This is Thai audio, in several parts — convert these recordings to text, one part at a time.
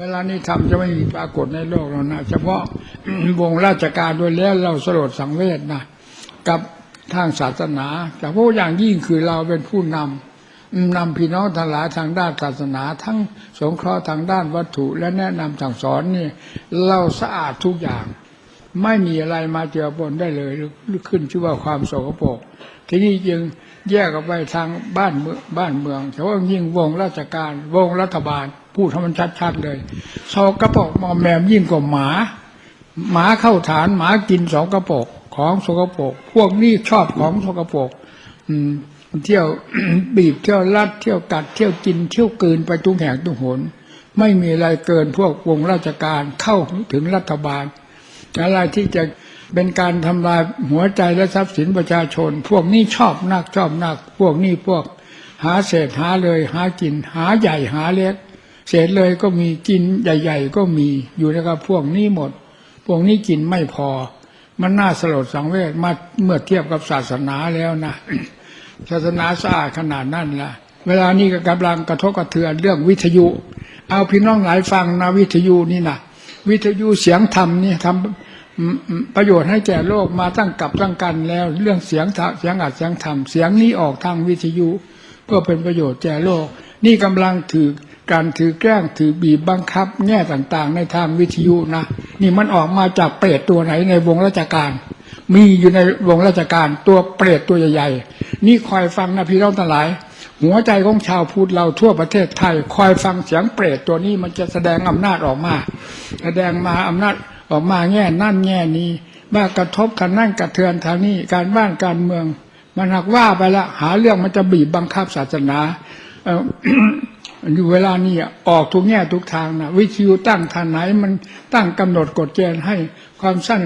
เวลานี้ทำจะไม่มีปรากฏในโลกเรานะ เฉพาะวงราชการโดยแล้วเราสลดสังเวชนะกับทางศาสนาแต่พวกอย่างยิ่งคือเราเป็นผู้นำนำพี่น้องทั้งหลายทางด้านศาสนา ทั้งสงเคราะห์ทางด้านวัตถุ และแนะนำสั่งสอนนี่เราสะอาดทุกอย่าง ไม่มีอะไรมาเจือปนได้เลยหรือขึ้นชื่อว่าความโสกโปรกทีนี้จึงแยกออกไปทางบ้านเมืองบ้านเมืองเฉพายิ่งวงราชการวงรัฐบาล พูดให้มันชัดๆเลยโสกโปรกมอมแมมยิ่งกว่าหมา หมาเข้าฐานหมากินสองกระโปกของสกรปรกพวกนี้ชอบของสกปรกอืมเที่ยวบีบเที่ยวลัดเที่ยวกัดเที่ยวกินเที่ยวกืนไปทุกแห่งทุกหน ไม่มีอะไรเกินพวกวงราชการเข้าถึงรัฐบาลอะไรที่จะเป็นการทำลายหัวใจและทรัพย์สินประชาชน พวกนี้ชอบนักชอบนัก พวกนี้พวกหาเศษหาเลยหากินหาใหญ่หาเล็ก เศษเลยก็มีกินใหญ่ ๆ ก็มีอยู่นะครับพวกนี้หมด พวกนี้กินไม่พอ มันน่าสลดสังเวชมาเมื่อเทียบกับศาสนาแล้วนะศาสนาสะอาดขนาดนั้นล่ะ เวลานี้ก็กำลังกระทบกระเทือนเรื่องวิทยุ เอาพี่น้องหลายฟังนะวิทยุนี่นะวิทยุเสียงธรรมนี่ทำประโยชน์ให้แก่โลกมาตั้งกับตั้งกันแล้ว เรื่องเสียงเสียงอัดเสียงธรรมเสียงนี้ออกทางวิทยุเพื่อเป็นประโยชน์แก่โลก นี่กำลังถือ การถือแกล้งถือบีบบังคับ แง่ต่างๆ ในทางวิทยุนะนี่มันออกมาจากเปรตตัวไหนในวงราชการ มีอยู่ในวงราชการตัวเปรตตัวใหญ่ๆนี่คอยฟังนะพี่น้องทั้งหลาย หัวใจของชาวพุทธเราทั่วประเทศไทย คอยฟังเสียงเปรตตัวนี้มันจะแสดงอำนาจออกมา แสดงมาอำนาจออกมาแง่นั่นแง่นี้ว่ากระทบกันนั่นกระเทือนทางนี้การบ้านการเมือง มันหักว่าไปละหาเรื่องมันจะบีบบังคับศาสนา อยู่เวลานี้อะออกทุกแง่ทุกทางนะวิทยุตั้งทางไหนมันตั้งกำหนดกฎเกณฑ์ให้ความสั้น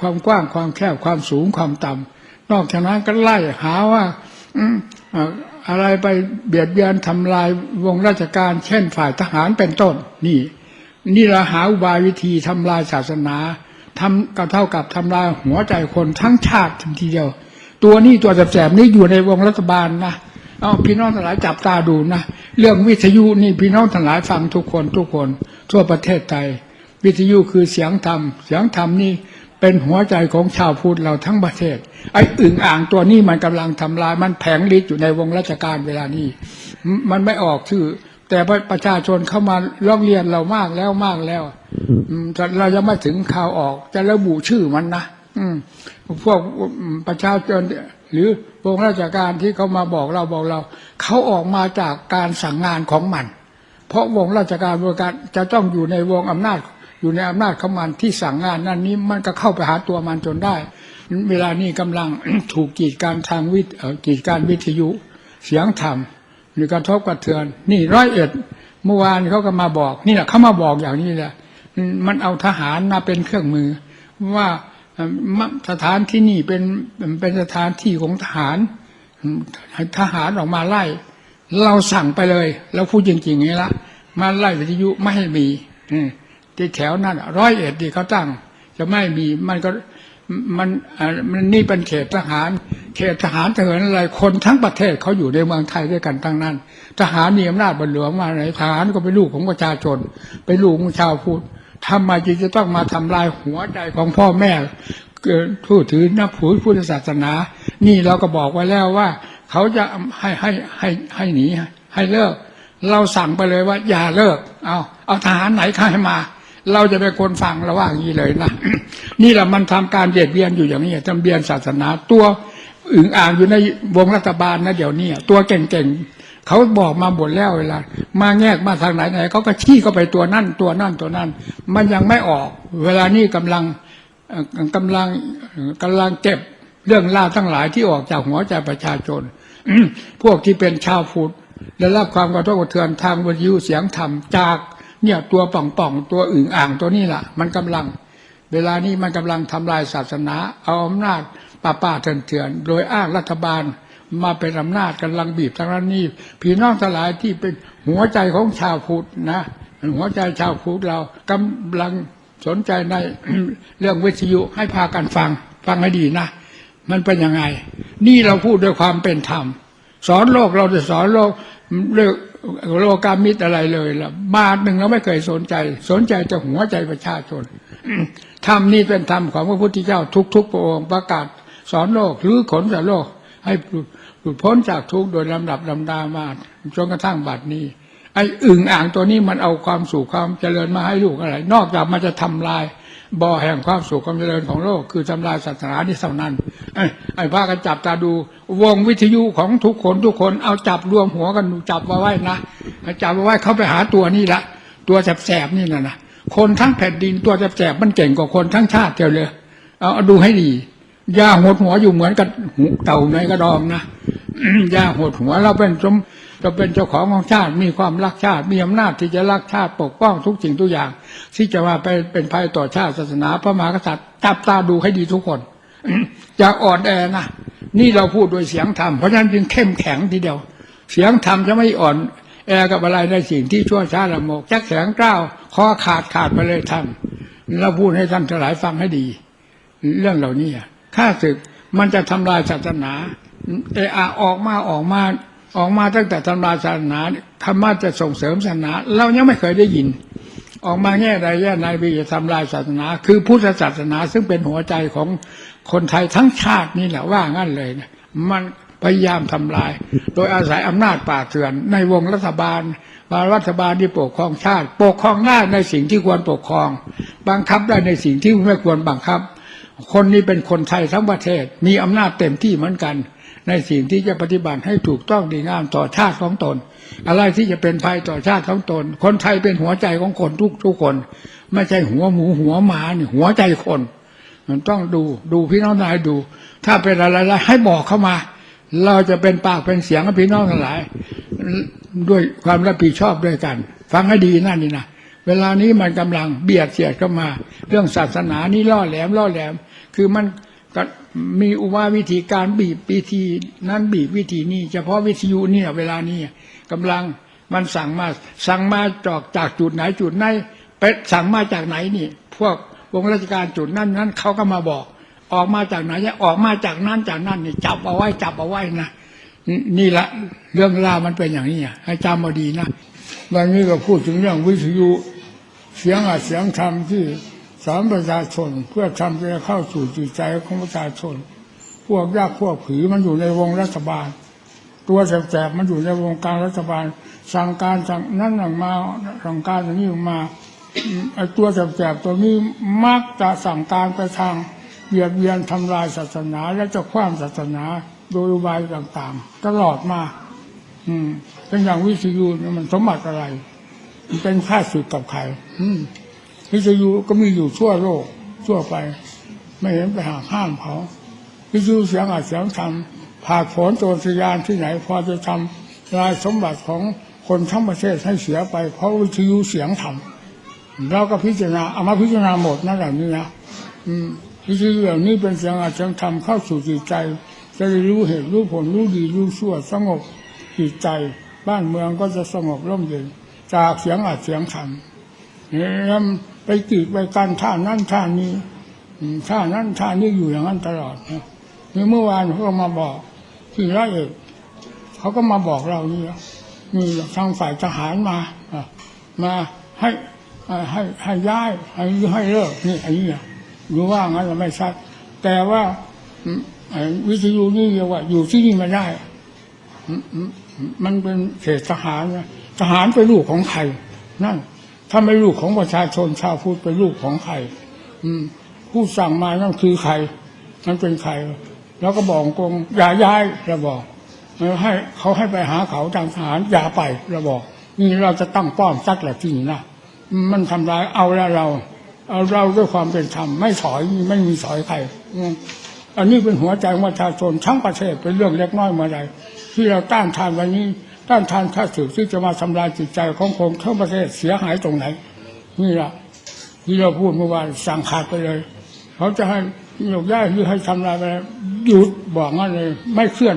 ความกว้างความแคบความสูงความต่ำนอกจากนั้นก็ไล่หาว่าอะไรไปเบียดเบียนทำลายวงราชการ เช่นฝ่ายทหารเป็นต้น นี่ นี่เราหาอุบายวิธีทำลายศาสนาทำก็เท่ากับทำลายหัวใจคนทั้งชาติทีเดียว ตัวนี้ตัวแสบๆนี่อยู่ในวงรัฐบาลนะ เอาพี่น้องทั้งหลายจับตาดูนะเรื่องวิทยุนี่พี่น้องทั้งหลายฟังทุกคนทุกคน ทั่วประเทศไทย วิทยุคือเสียงธรรม เสียงธรรมนี่เป็นหัวใจของชาวพุทธเราทั้งประเทศ ไอ้อึ่งอ่างตัวนี้มันกำลังทำลายมันแผงฤทธิ์อยู่ในวงราชการเวลานี้ มันไม่ออกชื่อ แต่ประชาชนเข้ามาร้องเรียนเรามากแล้วมากแล้วอืเรายังไม่ถึงข่าวออกจะระบุชื่อมันนะอืมพวกประชาชน หรือวงราชการที่เขามาบอกเราบอกเรา เขาออกมาจากการสั่งงานของมัน เพราะวงราชการบริการจะต้องอยู่ในวงอำนาจ อยู่ในอำนาจของมันที่สั่งงานนั่นนี้มันก็เข้าไปหาตัวมันจนได้ เวลานี้กำลังถูกกีดการทางวิทย์กีดการวิทยุเสียงธรรมหรือกระทบกระเทือน นี่ร้อยเอ็ดเมื่อวานเขาก็มาบอก นี่แหละเขามาบอกอย่างนี้แหละ มันเอาทหารมาเป็นเครื่องมือว่า สถานที่นี่เป็นเป็นสถานที่ของทหาร ทหารออกมาไล่ เราสั่งไปเลยเราพูดจริงๆงนี้ละมาไล่วิทยุไม่ให้มีที่แถวนั้นร้อยเอ็ดที่เขาตั้ง จะไม่มีมันก็มันมันนี่เป็นเขตทหาร เขตทหารเถินอะไรคนทั้งประเทศเขาอยู่ในเมืองไทยด้วยกันทั้งนั้น ทหารมีอำนาจบนหลวงมาไหนทหารก็เป็นลูกของประชาชนเป็นลูกของชาวพุทธ ทำไมจึงจะต้องมาทำลายหัวใจของพ่อแม่ผู้ถือนับถือพุทธศาสนา นี่เราก็บอกไว้แล้วว่า เขาจะให้ให้ให้ให้หนีให้เลิก เราสั่งไปเลยว่า อย่าเลิก เอาเอาทหารไหนเข้าให้มา เราจะเป็นคนฟังเราว่าอย่างนี้เลยนะนี่แหละมันทำการเบียดเบียนอยู่อย่างนี้ทำเบียนศาสนาตัวอึ่งอ่างอยู่ในวงรัฐบาลนะเดี๋ยวนี้ตัวเก่งๆ เขาบอกมาหมดแล้วเวลา มาแงกมาทางไหนไหนเขาก็ชี้เข้าไปตัวนั่นตัวนั่นตัวนั่น มันยังไม่ออก เวลานี้กำลังเอ่อกำลังกำลังเก็บเรื่องล่าวทั้งหลายที่ออกจากหัวใจประชาชนพวกที่เป็นชาวพุทธได้รับความกระทบกระเทือนทางวิทยุเสียงธรรมจากเนี่ยตัวป่องป่องตัวอึ่งอ่างตัวนี้แหละมันกำลัง เวลานี้มันกำลังทำลายศาสนา เอาอำนาจป่าป่าเถื่อนเถื่อนๆโดยอ้างรัฐบาล มาเป็นอำนาจกำลังบีบทางนั้นนี่พี่น้องทั้งหลายที่เป็นหัวใจของชาวพุทธนะหัวใจชาวพุทธเรากำลังสนใจในเรื่องวิทยุให้พากันฟัง ฟังให้ดีนะ มันเป็นยังไง นี่เราพูดด้วยความเป็นธรรม สอนโลกเราจะสอนโลกเรื่องโลกามิตรอะไรเลยล่ะบาทหนึ่งเราไม่เคยสนใจ สนใจจะหัวใจประชาชนธรรมนี่เป็นธรรมของพระพุทธเจ้าทุกๆพระองค์ประกาศ สอนโลกหรือขนจากโลก ให้ หลุดพ้นจากทุกข์โดยลำดับลำดามาจนกระทั่งบัดนี้ ไอ้อึ่งอ่างตัวนี้มันเอาความสุขความเจริญมาให้ลูกอะไร นอกจากมันจะทำลายบ่อแห่งความสุขความเจริญของโลก คือทำลายศาสนานี่เท่านั้นไอ้พากันจับตาดูวงวิทยุของทุกคนทุกคนเอาจับรวมหัวกันจับมาไว้นะจับมาไว้เขาไปหาตัวนี่ละตัวแสบๆนี่นะนะคนทั้งแผ่นดินตัวแสบๆมันเก่งกว่าคนทั้งชาติเดียวเลยเอาดูให้ดียาหดหัวอยู่เหมือนกับเต่าในกระดองนะ ยาหดหัวเราเป็นสมเราเป็นเจ้าของของชาติ มีความรักชาติ มีอำนาจที่จะรักชาติปกป้องทุกสิ่งทุกอย่าง ที่จะมาไปเป็นภัยต่อชาติศาสนาพระมหากษัตริย์จับตาดูให้ดีทุกคนอย่าอ่อนแอนะนี่เราพูดโดยเสียงธรรมเพราะฉะนั้นจึงเข้มแข็งทีเดียว เสียงธรรมจะไม่อ่อน แอกับอะไรในสิ่งที่ชั่วช้าละโมกจักแสงกล้าวคอขาดขาดไปเลยท่านเราพูดให้ท่านทั้งหลายฟังให้ดี เรื่องเหล่านี้ข้าศึกมันจะทำลายศาสนา เออาออกมาออกมาออกมาตั้งแต่ทำลายศาสนาคำว่าจะส่งเสริมศาสนา เรายังไม่เคยได้ยิน ออกมาแง่ใดแง่ใดวิจะทำลายศาสนา คือพุทธศาสนาซึ่งเป็นหัวใจของคนไทยทั้งชาตินี่แหละว่างั้นเลยนะมันพยายามทำลาย โดยอาศัยอำนาจป่าเถื่อน ในวงรัฐบาลว่ารัฐบาลที่ปกครองชาติ ปกครองได้ในสิ่งที่ควรปกครอง บังคับได้ในสิ่งที่ไม่ควรบังคับ คนนี้เป็นคนไทยทั้งประเทศ มีอำนาจเต็มที่เหมือนกัน ในสิ่งที่จะปฏิบัติให้ถูกต้องดีงามต่อชาติของตน อะไรที่จะเป็นภัยต่อชาติของตน คนไทยเป็นหัวใจของคนทุกทุกคน ไม่ใช่หัวหมูหัวหมาเนี่ยหัวใจคน มันต้องดูดูพี่น้องนายดู ถ้าเป็นอะไรๆให้บอกเข้ามา เราจะเป็นปากเป็นเสียงกับพี่น้องทั้งหลาย ด้วยความรับผิดชอบด้วยกัน ฟังให้ดีนั่นนี่นะเวลานี้มันกำลังเบียดเสียดเข้ามา เรื่องศาสนานี่ล่อแหลมล่อแหลม คือมัน ก็มีอุบายวิธีการบีบวิธีนั้นบีบวิธีนี้ เฉพาะวิทยุเนี่ยเวลานี้กำลังมันสั่งมา สั่งมาจากจากจุดไหนจุดไหนไปสั่งมาจากไหนนี่ พวกวงราชการจุดนั้นนั้นเขาก็มาบอก ออกมาจากไหนเนี่ยออกมาจากนั้นจากนั้นนี่จับเอาไว้จับเอาไว้นะนี่ละเรื่องราวมันเป็นอย่างนี้อะให้จำมาดีนะวันนี้ก็พูดถึงเรื่องวิทยุเสียงอัดเสียงธรรมที่ สอนประชาชนเพื่อทำจะเข้าสู่จิตใจของประชาชน พวกยากพวกผีมันอยู่ในวงรัฐบาล ตัวแสบๆมันอยู่ในวงการรัฐบาล สั่งการสั่งนั่นสั่งมาสั่งการอย่างนี้มาไอ้ตัวแสบๆตัวนี้มักจะสั่งการไปทางเบียดเบียนทำลายศาสนาและจะคว้างศาสนาโดยอุบายต่างๆ ตลอดมา อืมเป็นอย่างวิทยุนี่มันสมบัติอะไร มันเป็นค่าสึกกับใคร อืม วิทยุก็มีอยู่ทั่วโลกทั่วไป ไม่เห็นไปหาห้ามเขาวิทยุเสียงอัดเสียงทำผ่าผลโจรสยานที่ไหนพอจะทำลายสมบัติของคนทั้งประเทศให้เสียไป เพราะวิทยุเสียงทำเราก็พิจารณาเอามาพิจารณาหมดนั่นแหละนี่นะวิทยุเหล่านี้เป็นเสียงอัดเสียงทำเข้าสู่จิตใจจะรู้เหตุรู้ผลรู้ดีรู้ชั่วสงบจิตใจ บ้านเมืองก็จะสงบร่มเย็นจากเสียงอัดเสียงทำแล้ว ไปกีดไปกันท่านั้นท่านี้ท่านั้นท่านี้อยู่อย่างนั้นตลอดนะนี่เมื่อวานเขาก็มาบอกที่ร้อยเอกเขาก็มาบอกเรานี่มีทางฝ่ายทหารมามาให้ให้ให้ย้ายให้ให้เลิกนี่อันนี้อะอยู่ว่างั้นเราไม่ชัด แต่ว่าวิทยุนี่เรียกว่า อยู่ที่นี่ไม่ได้ มันเป็นเขตทหารทหารเป็นลูกของใครนั่น ถ้าไม่ลูกของประชาชนชาวพุทธเป็นลูกของใครอืม ผู้สั่งมานั่นคือใครนั่นเป็นใคร แล้วก็บอกกองอย่าย้ายเราบอกให้เขาให้ไปหาเขาทางทหารอย่าไปเราบอกนี่เราจะตั้งป้อมซักแหละที่นี่นะมันทำร้ายเอาแล้วเรา เอาเราด้วยความเป็นธรรมไม่ถอยไม่มีถอยใครอันนี้เป็นหัวใจของประชาชนทั้งประเทศเป็นเรื่องเล็กน้อยเมื่อใดที่เราต้านทานวันนี้ ต้านทานข้าศึกที่จะมาทำลายจิตใจของคนทั้งประเทศเสียหายตรงไหน นี่แหละที่เราพูดเมื่อวานสั่งขาดไปเลย เขาจะให้ยกย้ายหรือให้ทำลายไปหยุดบอกงั้นเลย ไม่เคลื่อน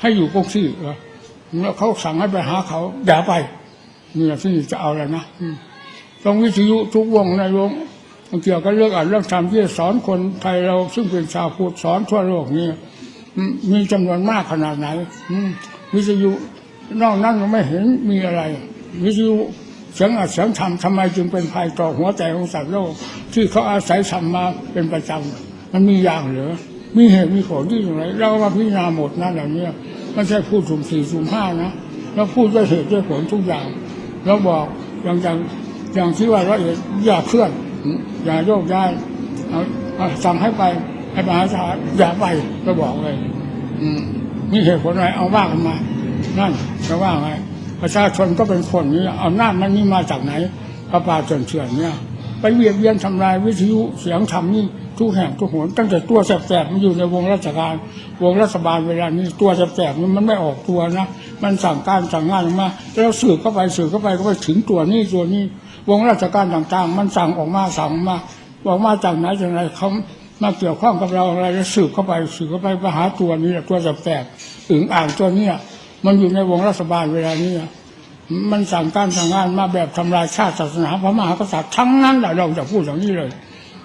ให้อยู่กงซี่แล้วเขาสั่งให้ไปหาเขาอย่าไปนี่แหละที่จะเอาแล้วนะต้องวิทยุทุกวงในวงเกี่ยวกับเรื่องอ่านเรื่องธรรมที่จะสอนคนไทยเราซึ่งเป็นชาวพุทธสอนทั่วโลกนี่มีจำนวนมากขนาดไหนวิทยุ นอกนั้นก็ไม่เห็นมีอะไรวิทยุเสียงอัดเสียงธรรมทำไมจึงเป็นภัยต่อหัวใจของสัตว์โลก ที่เขาอาศัยธรรมมาเป็นประจำมันมีอย่างเหรือมีเหตุมีผลที่อย่างไรเรามาพิจารณาหมดนะเหล่านี้ไม่ใช่พูดสุ่มสี่สุ่มห้านะเราพูดด้วยเหตุด้วยผลทุกอย่างเราบอกอย่างอย่างอย่างที่ว่าเอียดอย่าเคลื่อน อย่าโยกย้ายสั่งให้ไปให้มหาศาลอย่าไปก็บอกเลย อืมีเหตุผลอะไรเอาว่ากันมา นั่นจะว่าไงประชาชนก็เป็นคนนี้เอาหน้าจมันนี่มาจากไหนพระป่าเฉื่อนๆเนี่ย ไปเวียนเวียนทำลายวิทยุเสียงธรรมนี่ทุกแห่งทุกหนตั้งแต่ตัวแสบๆมันอยู่ในวงราชการ วงรัฐบาลเวลานี้ตัวแสบๆนี่มันไม่ออกตัวนะมันสั่งการสั่งงานออกมาแล้วสืบเข้าไปสืบเข้าไปก็ไปถึงตัวนี้ตัวนี้ วงราชการต่างๆ มันสั่งออกมาสั่งออกมาบอกมาจากไหนจากไหนเขามาเกี่ยวข้องกับเราอะไรแล้วสืบเข้าไปสืบเข้าไปไปหาตัวนี้ตัวแสบๆอึ่งอ่างตัวเนี้ย มันอยู่ในวงรัฐบาลเวลานี้มันสั่งการสั่งงานมาแบบทำลายชาติศาสนาพระมหากษัตริย์ทั้งนั้นแหละเราจะพูดอย่างนี้เลย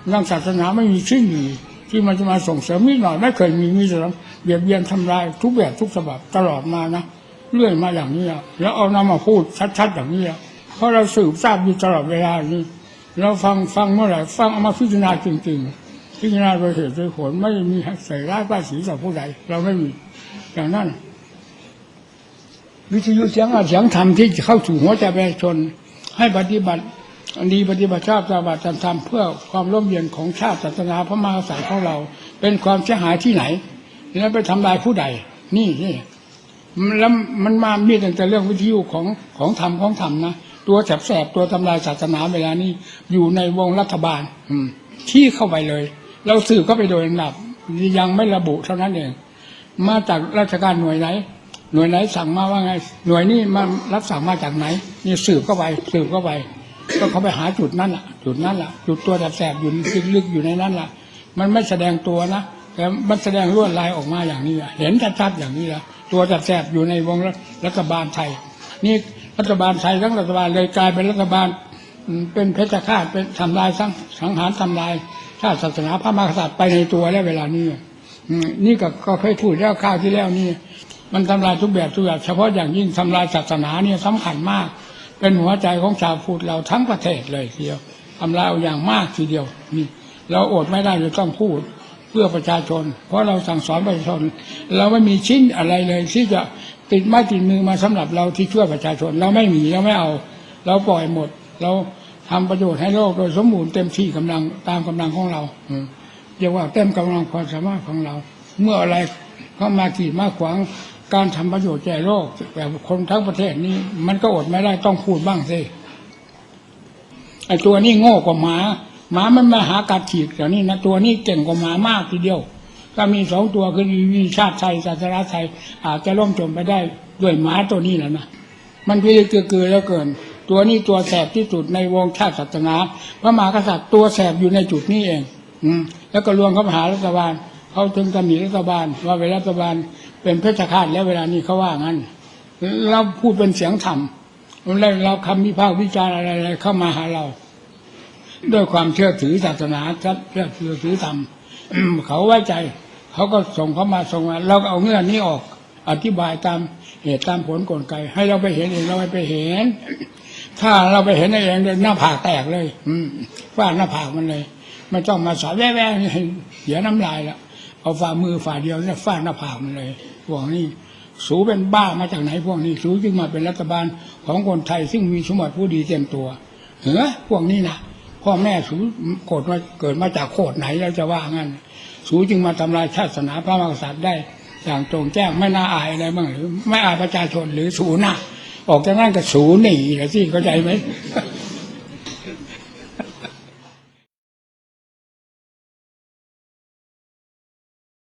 เรื่องศาสนาไม่มีชิ้นดีที่มันจะมาส่งเสริมนิดหน่อยไม่เคยมีมีแต่เบียดเบียนทำลายทุกแบบทุกฉบับตลอดมานะเรื่อยมาอย่างนี้แล้วเอานำมาพูดชัดๆอย่างนี้เพราะเราสืบทราบอยู่ตลอดเวลานี้เราฟังฟังเมื่อไหร่ฟังเอามาพิจารณาจริงๆพิจารณาโดยเหตุโดยผลไม่มีใส่ร้ายป้ายสีต่อผู้ใดเราไม่มีอย่างนั้น วิทยุเสียงอัดเสียงธรรมที่จะเข้าสู่หัวใจประชาชน ให้ปฏิบัติดีปฏิบัติชอบปฏิบัติธรรมเพื่อความร่มเย็นของชาติศาสนาพระมหากษัตริย์ของเรา เป็นความเสียหายที่ไหนแล้วไปทำลายผู้ใด นี่นี่แล้วมันมามีตั้งแต่เรื่องวิทยุของของธรรมของธรรมนะตัวแสบๆตัวทำลายศาสนาเวลานี้อยู่ในวงรัฐบาล อืมที่เข้าไปเลย เราสืบเข้าไปโดยลำดับยังไม่ระบุเท่านั้นเอง มาจากราชการหน่วยไหน หน่วยไหนสั่งมาว่าไง หน่วยนี้มารับสั่งมาจากไหน นี่สืบเข้าไปสืบเข้าไป ก็เขาไปหาจุดนั้นล่ะ จุดนั้นล่ะ จุดตัวแสบอยู่ลึกๆอยู่ในนั้นล่ะ มันไม่แสดงตัวนะแต่มันแสดงลวดลายออกมาอย่างนี้เห็นชัดๆอย่างนี้ละตัวแสบอยู่ในวงรัฐบาลไทย นี่รัฐบาลไทยทั้งรัฐบาลเลยกลายเป็นรัฐบาล เป็นเพชฌฆาตเป็นทำลายสังสังหารทำลายชาติศาสนาพระมหากษัตริย์ไปในตัวแล้วเวลานี้นี่ก็ก็เคยพูดแล้วข้าวที่แล้วนี่ มันทำลายทุกแบบทุกอย่างเฉพาะอย่างยิ่งทำลายศาสนาเนี่ยสำคัญมาก เป็นหัวใจของชาวพุทธเราทั้งประเทศเลยทีเดียวทำลายเอาอย่างมากทีเดียวนี่เราอดไม่ได้จะต้องพูดเพื่อประชาชน เพราะเราสั่งสอนประชาชน เราไม่มีชิ้นอะไรเลยที่จะติดไม้ติดมือมาสำหรับเราที่ช่วยประชาชน เราไม่มีเราไม่เอา เราปล่อยหมด เราทำประโยชน์ให้โลกโดยสมบูรณ์เต็มที่กำลังตามกำลังของเราอืเรียกว่าเต็มกำลังความสามารถของเรา เมื่ออะไรเข้ามากีดมาขวาง การทำประโยชน์แก่โลกแบบคนทั้งประเทศนี้ มันก็อดไม่ได้ต้องพูดบ้างสิไอตัวนี้โง่กว่าหมาหมามันมาหากัดฉีกแต่นี่นะตัวนี้เก่งกว่าหมามากทีเดียวถ้ามีสองตัวคือมีชาติไทยศาสนาไทยอาจจะล่มจมไปได้ด้วยหมาตัวนี้แหละนะมันพิลึกเกือแล้วเกิน ตัวนี้ตัวแสบที่สุดในวงชาติศาสนาพระมหากษัตริย์ตัวแสบอยู่ในจุดนี้เอง อืมแล้วก็รวมเข้ามาหารัฐบาลเขาจึงจะมีรัฐบาลว่าเวรัฐบาล เป็นเพชฌฆาตแล้วเวลานี้เขาว่างั้นเราพูดเป็นเสียงธรรมแล้วเราคำวิพากษ์วิจารณ์อะไรๆเข้ามาหาเรา ด้วยความเชื่อถือศาสนาเชื่อถือถือธรรมเขาไว้ใจ เขาก็ส่งเขามาส่งมา เราก็เอาเงื่อนนี้ออก อธิบายตามเหตุตามผลกลไก ให้เราไปเห็นเองเราไปเห็น ถ้าเราไปเห็นเองเนี่ยหน้าผากแตกเลย อืมฟาดหน้าผากมันเลยไม่ต้องมาสอนแว่ๆให้เสียน้ำลายและ เอาฝ่ามือฝ่าเดียวเนี่ยฟาดหน้าผากมันเลยพวกนี้สูเป็นบ้ามาจากไหนพวกนี้สูจึงมาเป็นรัฐบาลของคนไทยซึ่งมีสมบัติผู้ดีเต็มตัวเห็นไหมพวกนี้นะพ่อแม่สูโกรธมาเกิดมาจากโคตรไหนเราจะว่างั้น สูจึงมาทำลายชาติศาสนาพระมหากษัตริย์ได้ อย่างตรงแจ้งไม่น่าอายอะไรบ้างหรือไม่อายประชาชนหรือสูน่ะออกจากนั้นก็สูหนีเหรอสิเข้าใจไหม